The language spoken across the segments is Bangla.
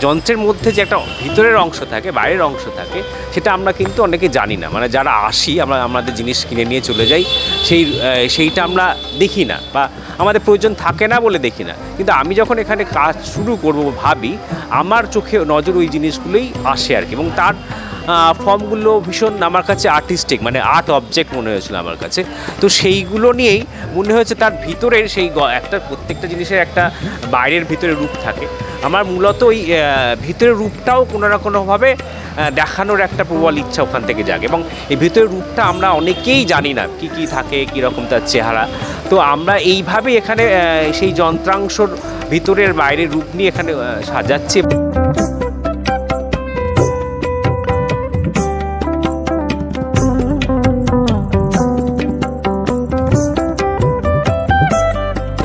যন্ত্রের মধ্যে যে একটা ভিতরের অংশ থাকে, বাইরের অংশ থাকে, সেটা আমরা কিন্তু অনেকে জানি না। মানে যারা আসি, আমরা আমাদের জিনিস কিনে নিয়ে চলে যাই, সেই সেইটা আমরা দেখি না। বা আমাদের প্রয়োজন থাকে না বলে দেখি না। কিন্তু আমি যখন এখানে কাজ শুরু করব ভাবি, আমার চোখে নজর ওই জিনিসগুলোই আসে আর কি। এবং তার ফর্মগুলো ভীষণ আমার কাছে আর্টিস্টিক মানে আর্ট অবজেক্ট মনে হয়েছিল আমার কাছে। তো সেইগুলো নিয়েই মনে হয়েছে তার ভিতরের সেই একটা প্রত্যেকটা জিনিসের একটা বাইরের ভিতরে রূপ থাকে। আমার মূলত ওই ভিতরের রূপটাও কোনো না কোনোভাবে দেখানোর একটা প্রবল ইচ্ছা ওখান থেকে জাগে। এবং এই ভিতরের রূপটা আমরা অনেকেই জানি না, কি কি থাকে, কীরকম তার চেহারা। তো আমরা এইভাবে এখানে সেই যন্ত্রাংশর ভিতরের বাইরের রূপ নিয়ে এখানে সাজাচ্ছি।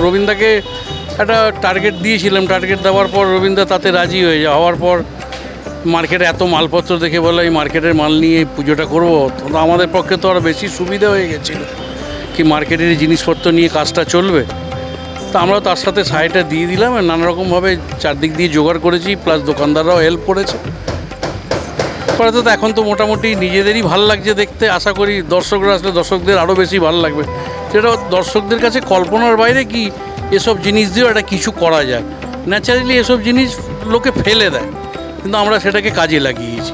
রবীন্দাকে একটা টার্গেট দিয়েছিলাম। টার্গেট দেওয়ার পর রবীন্দ্র তাতে রাজি হয়ে যায় হওয়ার পর মার্কেটে এত মালপত্র দেখে বলে এই মার্কেটের মাল নিয়ে পুজোটা করব? তো আমাদের পক্ষে তো আরও বেশি সুবিধা হয়ে গেছিল কি মার্কেটের জিনিসপত্র নিয়ে কাজটা চলবে। তো আমরা তার সাথে সাইডটা দিয়ে দিলাম আর নানা রকমভাবে চারদিক দিয়ে জোগাড় করেছি প্লাস দোকানদাররাও হেল্প করেছে। পরে তো এখন তো মোটামুটি নিজেদেরই ভালো লাগছে দেখতে। আশা করি দর্শকরা আসলে দর্শকদের আরও বেশি ভালো লাগবে। সেটা দর্শকদের কাছে কল্পনার বাইরে কি এসব জিনিস দিয়েও একটা কিছু করা যায়। ন্যাচারালি এসব জিনিস লোকে ফেলে দেয়। কিন্তু আমরা সেটাকে কাজে লাগিয়েছি।